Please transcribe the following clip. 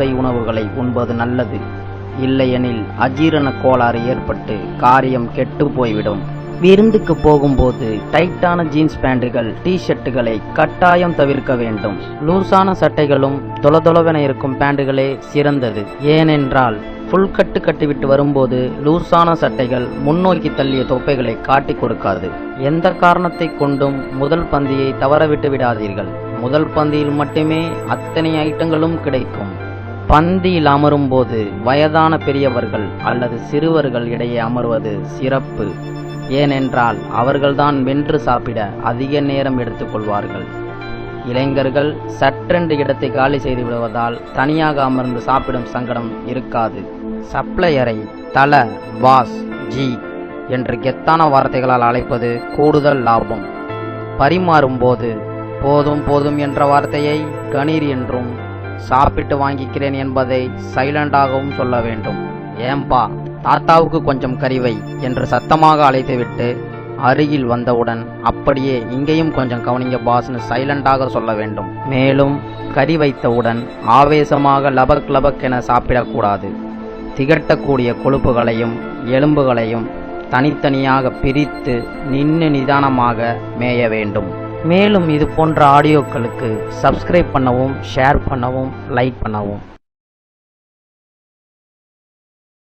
அசை உணவுகளை உண்பது நல்லது. இல்லையெனில் அஜீரண கோளாறு ஏற்பட்டு காரியம் கெட்டு போய்விடும். விருந்துக்கு போகும்போது டைட்டான ஜீன்ஸ் பேண்டுகள் டி ஷர்ட்டுகளை கட்டாயம் தவிர்க்க வேண்டும். லூசான சட்டைகளும் தொலதொலவென இருக்கும் பேண்டுகளே சிறந்தது. ஏனென்றால் ஃபுல் கட்டு கட்டிவிட்டு வரும்போது லூசான சட்டைகள் முன்னோக்கி தள்ளிய தொப்பைகளை காட்டிக் கொடுக்காது. எந்த காரணத்தை கொண்டும் முதல் பந்தியை தவறவிட்டு விடாதீர்கள். முதல் பந்தியில் மட்டுமே அத்தனை ஐட்டங்களும் கிடைக்கும். பந்தியில் அமரும்போது வயதான பெரியவர்கள் அல்லது சிறுவர்கள் இடையே அமர்வது சிறப்பு. ஏனென்றால் அவர்கள்தான் வென்று சாப்பிட அதிக நேரம் எடுத்துக்கொள்வார்கள் இளைஞர்கள் சற்றென்று இடத்தை காலி செய்து விடுவதால் தனியாக அமர்ந்து சாப்பிடும் சங்கடம் இருக்காது. சப்ளையரை தல வாஸ் ஜி என்று கெத்தான வார்த்தைகளால் அழைப்பது கூடுதல் லாபம். பரிமாறும்போது போதும் போதும் என்ற வார்த்தையை கணீர் என்றும் சாப்பிட்டு வாங்கிக்கிறேன் என்பதை சைலண்டாகவும் சொல்ல வேண்டும். ஏம்பா தாத்தாவுக்கு கொஞ்சம் கறிவை என்று சத்தமாக அழைத்துவிட்டு அருகில் வந்தவுடன் அப்படியே இங்கேயும் கொஞ்சம் கவனிங்க பாஸ்னு சைலண்டாக சொல்ல வேண்டும். மேலும் கறி வைத்தவுடன் ஆவேசமாக லபக் லபக் என சாப்பிடக்கூடாது. திகட்டக்கூடிய கொழுப்புகளையும் எலும்புகளையும் தனித்தனியாக பிரித்து நின்று நிதானமாக மேய வேண்டும். மேலும் இது போன்ற ஆடியோக்களுக்கு சப்ஸ்கிரைப் பண்ணவும் ஷேர் பண்ணவும் லைக் பண்ணவும்.